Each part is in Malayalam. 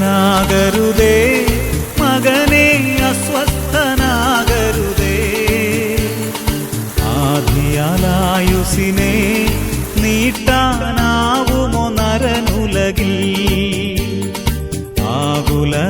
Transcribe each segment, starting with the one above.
അസ്വസ്ഥനാകരുതേ. മകനെ അസ്വസ്ഥനാകരുതേ. ആധിയാലായുസിനെ നീട്ടാനാവുമോ നരനുലകിൽ? ആകുലനാകരുതേ.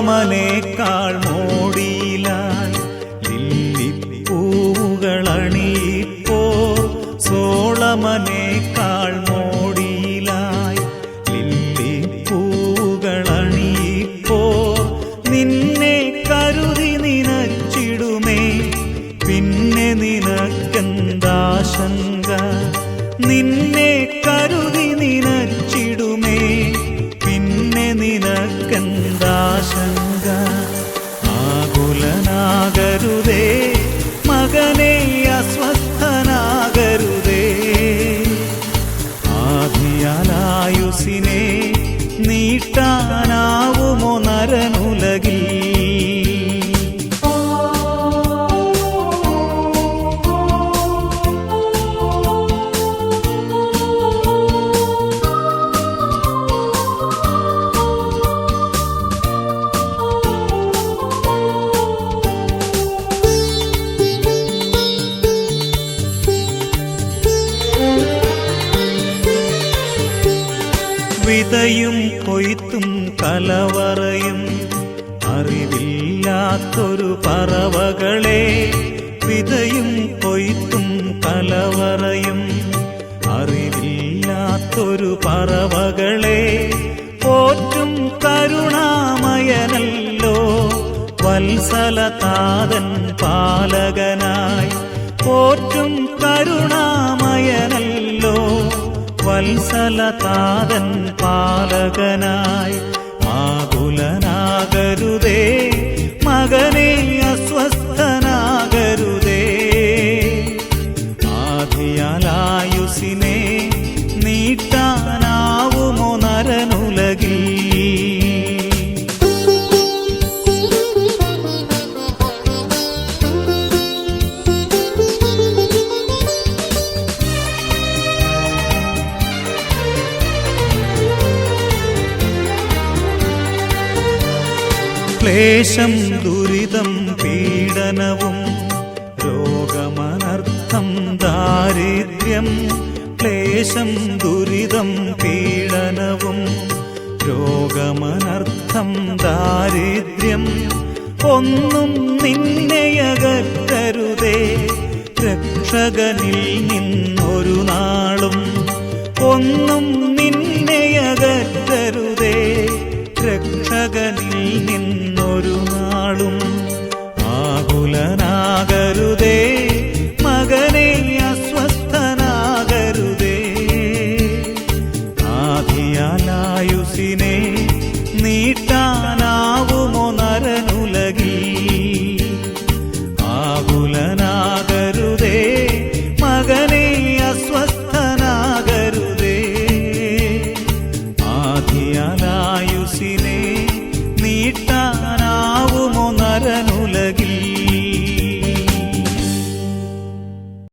സോളമനേക്കാൾ മോടിയിലായി ലില്ലിപ്പൂവുകളണിയിപ്പോ സോളമനേക്കാൾ മോടിയിലായി ലില്ലിപ്പൂവുകളണിയിപ്പോ നിന്നെ കരുതി നിനച്ചിടുമേ. പിന്നെ നിനക്കെന്താശങ്ക നിന്നെ കരുതി നിനച്ചിടുമേ. നിനക്കെന്താശങ്ക ആകുലനാകരുതേ മകനെ വിതയും കൊയ്ത്തും കലവറയും അറിവില്ലാത്തൊരു പറവകളെ വിതയും കൊയ്ത്തും കലവറയും അറിവില്ലാത്തൊരു പറവകളെ പോറ്റും കരുണാമയനല്ലോ വത്സലതാതൻ പാലകനായി പോറ്റും കരുണാമയനല്ലോ വത്സലതാതൻ പാലകനായി ആകുലനാകരുതേ. ക്ലേശം ദുരിതം പീഡനവും രോഗമനർത്ഥം ദാരിദ്ര്യം ക്ലേശം ദുരിതം പീഡനവും രോഗമനർത്ഥം ദാരിദ്ര്യം ഒന്നും നിന്നയകരുതേ രക്ഷകനിൽ നിന്നൊരു നാളും ഞാനായുസിനെ നീട്ടാനാവുമോ നരനുലകി ആകുലനാകരുതേ മകനെ അസ്വസ്ഥനാകരുതേ. ആദ്യാനായുസിനെ നീട്ടാനാവുമോ നരനുലകി